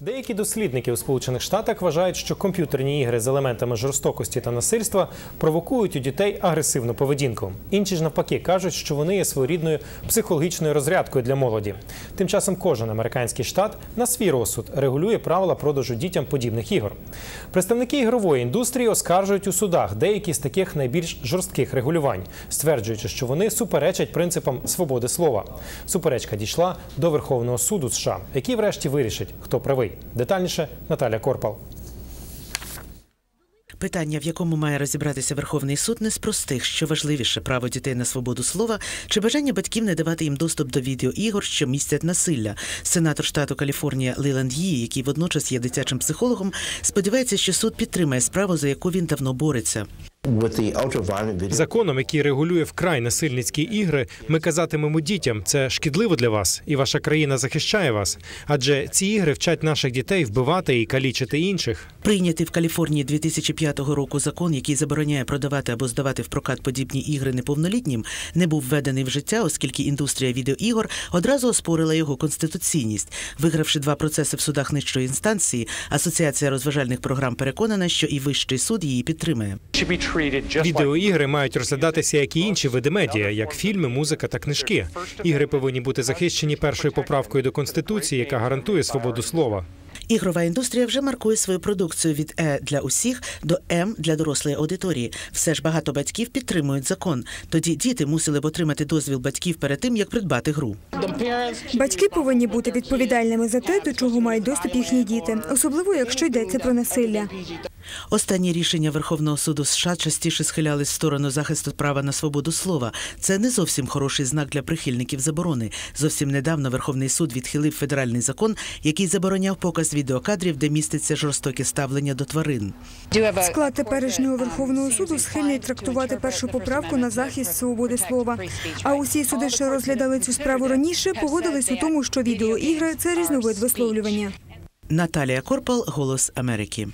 Деякі дослідники у Сполучених Штатах вважають, що комп'ютерні ігри з елементами жорстокості та насильства провокують у дітей агресивну поведінку. Інші ж навпаки кажуть, що вони є своєрідною психологічною розрядкою для молоді. Тим часом кожен американський штат на свій розсуд регулює правила продажу дітям подібних ігор. Представники ігрової індустрії оскаржують у судах деякі з таких найбільш жорстких регулювань, стверджуючи, що вони суперечать принципам свободи слова. Суперечка дійшла до Верховного суду США, який врешті вирішить, хто правий. Детальніше Наталя Корпал. Питання, в якому має розібратися Верховний суд, не з простих, що важливіше право дітей на свободу слова чи бажання батьків не давати їм доступ до відеоігор, що містять насилля. Сенатор штату Каліфорнія Лейленд Ї, який водночас є дитячим психологом, сподівається, що суд підтримає справу, за яку він давно бореться. Законом, який регулює вкрай насильницькі ігри, ми казатимемо дітям, це шкідливо для вас, і ваша країна захищає вас. Адже ці ігри вчать наших дітей вбивати і калічити інших. Прийнятий в Каліфорнії 2005 року закон, який забороняє продавати або здавати в прокат подібні ігри неповнолітнім, не був введений в життя, оскільки індустрія відеоігор одразу оспорила його конституційність. Вигравши два процеси в судах нижчої інстанції, асоціація розважальних програм переконана, що і вищий суд її підтримає. Відеоігри мають розглядатися як і інші види медіа, як фільми, музика та книжки. Ігри повинні бути захищені першою поправкою до конституції, яка гарантує свободу слова. Ігрова індустрія вже маркує свою продукцію від Е для усіх до М для дорослої аудиторії. Все ж багато батьків підтримують закон. Тоді діти мусили б отримати дозвіл батьків перед тим, як придбати гру. Батьки повинні бути відповідальними за те, до чого мають доступ їхні діти, особливо якщо йдеться про насилля. Останні рішення Верховного суду США частіше схилялись в сторону захисту права на свободу слова. Це не зовсім хороший знак для прихильників заборони. Зовсім недавно Верховний суд відхилив федеральний закон, який забороняв показ відеокадрів, де міститься жорстоке ставлення до тварин. Склад теперішнього Верховного суду схильний трактувати першу поправку на захист свободи слова. А усі суди, що розглядали цю справу раніше, погодились у тому, що відеоігри це різновид висловлювання. Наталія Корпал, Голос Америки.